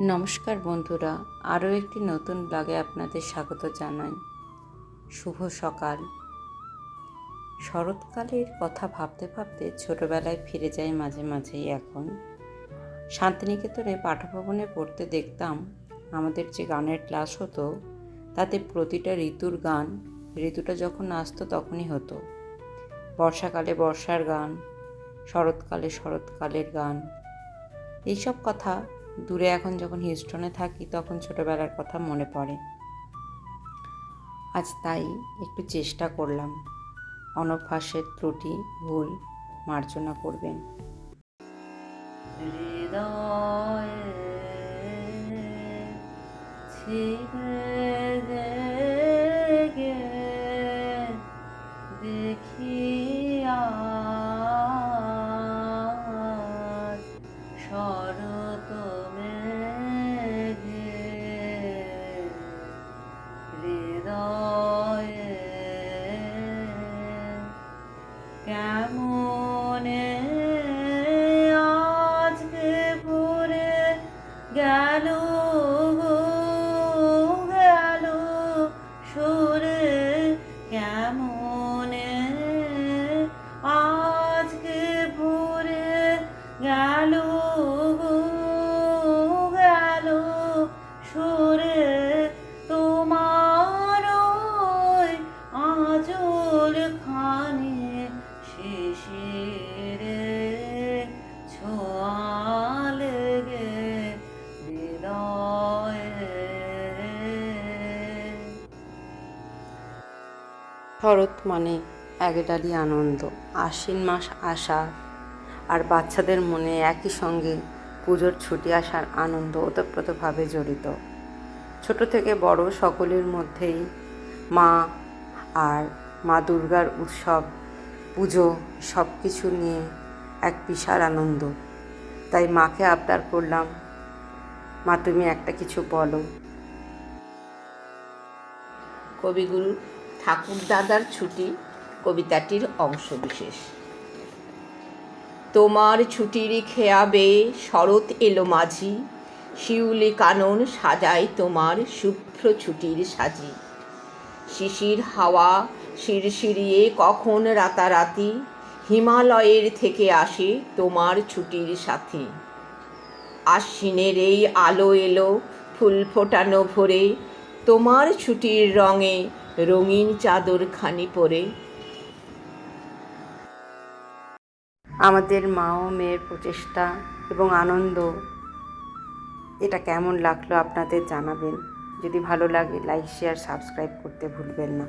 নমস্কার বন্ধুরা, আরও একটি নতুন ব্লগে আপনাদের স্বাগত জানাই। শুভ সকাল। শরৎকালের কথা ভাবতে ভাবতে ছোটবেলায় ফিরে যাই মাঝে মাঝেই এখন। শান্তিনিকেতনে পাঠভবনে পড়তে দেখতাম আমাদের যে গানের ক্লাস হতো, তাতে প্রতিটা ঋতুর গান, ঋতুটা যখন আসতো তখনই হতো। বর্ষাকালে বর্ষার গান, শরৎকালে শরৎকালের গান, এইসব কথা দূরে এখন যখন হিউস্টনে থাকি, তখন ছোটবেলার কথা মনে পড়ে। আজ তাই একটু চেষ্টা করলাম। অনভ্যাসের ত্রুটি, ভুল মার্জনা করবেন। দেখি শরৎ মানে একডালি আনন্দ, আশ্বিন মাস আসা আর বাচ্চাদের মনে একই সঙ্গে পুজোর ছুটি আসার আনন্দ ওতপ্রোতভাবে জড়িত। ছোট থেকে বড় সকলের মধ্যেই মা আর মা দুর্গার উৎসব, পুজো সব কিছু নিয়ে এক বিশাল আনন্দ। তাই মাকে আবদার করলাম, মা, তুমি একটা কিছু বলো। কবিগুরু ঠাকুরদাদার ছুটি কবিতাটির অংশবিশেষ। তোমার ছুটির খেয়াবে শরৎ এলো মাঝি, শিউলি কানন সাজায় তোমার শুভ্র ছুটির সাজি। শিশির হাওয়া শিরশিরিয়ে কখন রাতারাতি, হিমালয়ের থেকে আসে তোমার ছুটির সাথী। আশ্বিনের এই আলো এলো ফুল ফোটানো ভরে, তোমার ছুটির রঙে রঙিন চাদর খানি পরে। আমাদের মা ও মেয়ের প্রচেষ্টা এবং আনন্দ, এটা কেমন লাগল আপনাদের জানাবেন। যদি ভালো লাগে লাইক শেয়ার সাবস্ক্রাইব করতে ভুলবেন না।